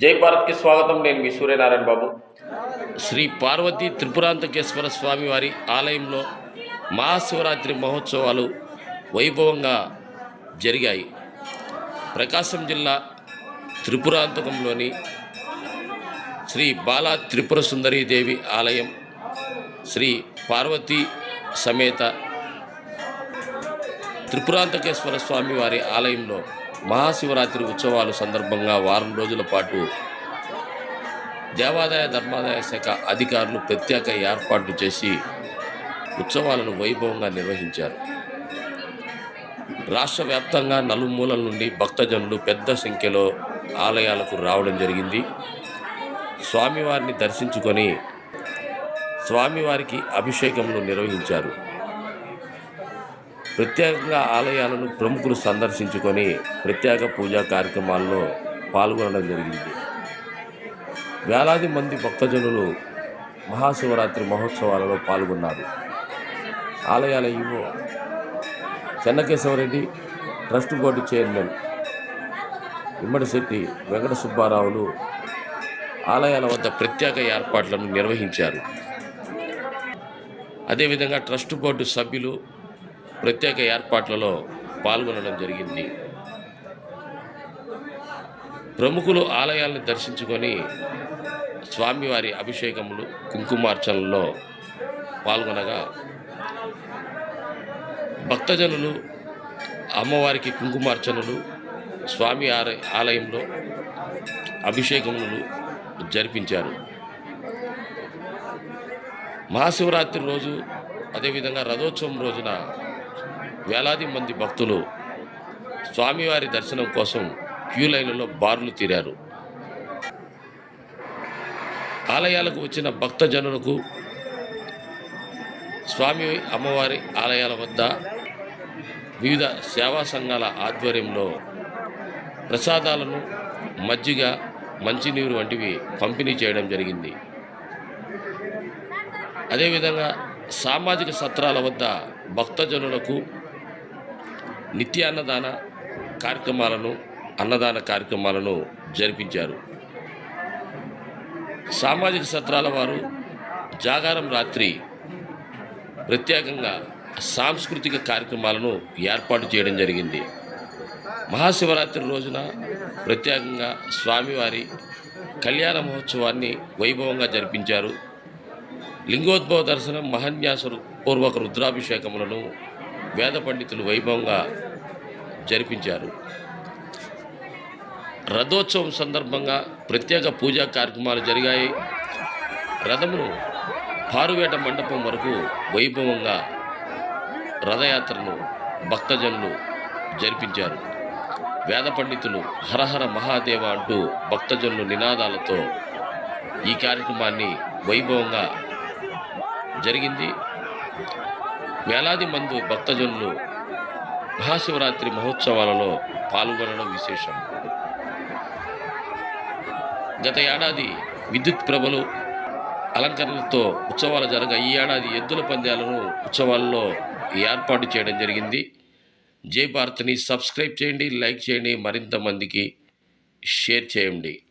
జై భారత్కి స్వాగతం. నేను మీ సూర్యనారాయణ బాబు. శ్రీ పార్వతీ త్రిపురాంతకేశ్వర స్వామి వారి ఆలయంలో మహాశివరాత్రి మహోత్సవాలు వైభవంగా జరిగాయి. ప్రకాశం జిల్లా త్రిపురాంతకంలోని శ్రీ బాలా త్రిపుర సుందరీదేవి ఆలయం శ్రీ పార్వతీ సమేత త్రిపురాంతకేశ్వర స్వామి వారి ఆలయంలో మహాశివరాత్రి ఉత్సవాలు సందర్భంగా వారం రోజుల పాటు దేవాదాయ ధర్మాదాయ శాఖ అధికారులు ప్రత్యేక ఏర్పాట్లు చేసి ఉత్సవాలను వైభవంగా నిర్వహించారు. రాష్ట్ర వ్యాప్తంగా నలుమూలల నుండి భక్తజనులు పెద్ద సంఖ్యలో ఆలయాలకు రావడం జరిగింది. స్వామివారిని దర్శించుకొని స్వామివారికి అభిషేకములు నిర్వహించారు. ప్రత్యేకంగా ఆలయాలను ప్రముఖులు సందర్శించుకొని ప్రత్యేక పూజా కార్యక్రమాల్లో పాల్గొనడం జరిగింది. వేలాది మంది భక్తజనులు మహాశివరాత్రి మహోత్సవాలలో పాల్గొన్నారు. ఆలయాల EO Chennakesavareddy trust board chairman Immadisetti Venkata సుబ్బారావులు ఆలయాల వద్ద ప్రత్యేక ఏర్పాట్లను నిర్వహించారు. అదేవిధంగా ట్రస్ట్ బోర్డు సభ్యులు ప్రత్యేక ఏర్పాట్లలో పాల్గొనడం జరిగింది. ప్రముఖులు ఆలయాలను దర్శించుకొని స్వామివారి అభిషేకములు కుంకుమార్చనలో పాల్గొనగా భక్తజనులు అమ్మవారికి కుంకుమార్చనలు స్వామి ఆలయంలో అభిషేకములు జరిపించారు. మహాశివరాత్రి రోజు అదేవిధంగా రథోత్సవం రోజున వేలాది మంది భక్తులు స్వామివారి దర్శనం కోసం క్యూ లైన్లలో బారులు తీరారు. ఆలయాలకు వచ్చిన భక్తజనులకు స్వామి అమ్మవారి ఆలయాల వద్ద వివిధ సేవా సంఘాల ఆధ్వర్యంలో ప్రసాదాలను మజ్జిగ మంచినీరు వంటివి పంపిణీ చేయడం జరిగింది. అదేవిధంగా సామాజిక సత్రాల వద్ద భక్తజనులకు నిత్య అన్నదాన కార్యక్రమాలను అన్నదాన కార్యక్రమాలను జరిపించారు. సామాజిక సత్రాల వారు జాగారం రాత్రి ప్రత్యేకంగా సాంస్కృతిక కార్యక్రమాలను ఏర్పాటు చేయడం జరిగింది. మహాశివరాత్రి రోజున ప్రత్యేకంగా స్వామివారి కళ్యాణ మహోత్సవాన్ని వైభవంగా జరిపించారు. లింగోద్భవ దర్శనం మహన్యాస పూర్వక రుద్రాభిషేకములను వేద పండితులు వైభవంగా జరిపించారు. రథోత్సవం సందర్భంగా ప్రత్యేక పూజా కార్యక్రమాలు జరిగాయి. రథమును పారువేట మండపం వరకు వైభవంగా రథయాత్రను భక్తజనులు జరిపించారు. వేద పండితులు హరహర మహాదేవ అంటూ భక్తజనులు నినాదాలతో ఈ కార్యక్రమాన్ని వైభవంగా జరిగింది. వేలాది మంది భక్తజనులు మహాశివరాత్రి మహోత్సవాలలో పాల్గొనడం విశేషం. గత ఏడాది విద్యుత్ ప్రభలు అలంకరణలతో ఉత్సవాలు జరగా ఈ ఏడాది ఎద్దుల పందాలను ఉత్సవాల్లో ఏర్పాటు చేయడం జరిగింది. జై భారత్ని సబ్స్క్రైబ్ చేయండి లైక్ చేయండి మరింత మందికి షేర్ చేయండి.